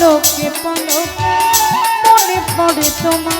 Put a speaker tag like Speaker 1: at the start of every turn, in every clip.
Speaker 1: পলকে পলকে মনে পড়ে তোমার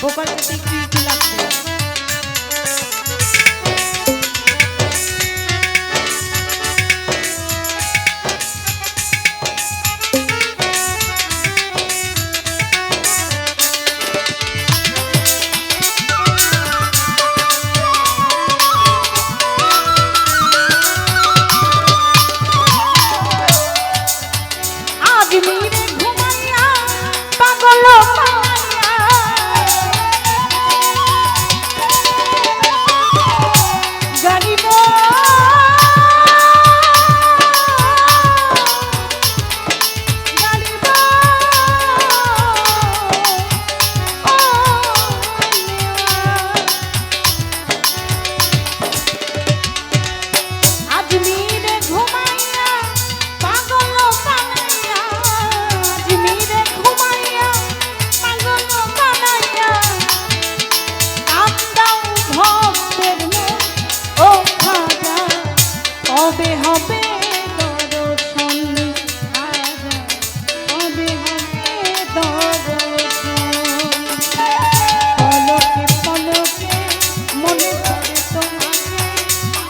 Speaker 1: গোপাল দিক কি লাগবে?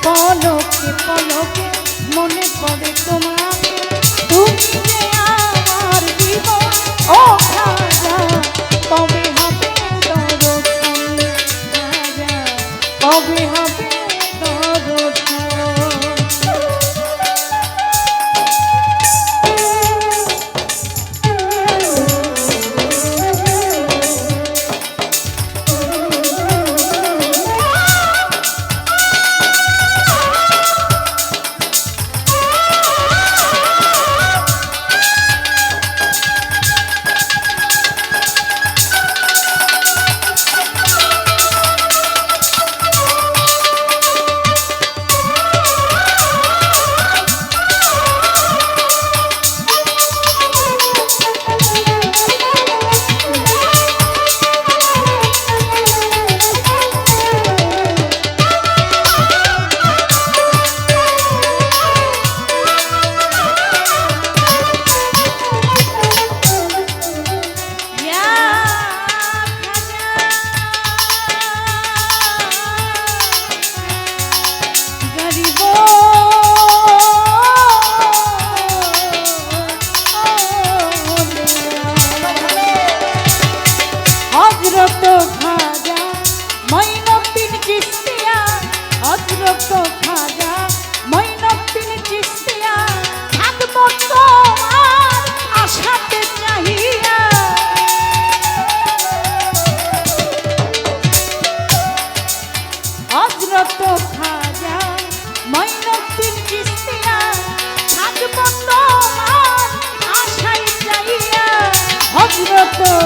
Speaker 1: পলকে পলকে মনে পড়ে তোমাকে। তুমি যে আমার জীবন ও খাজা তবে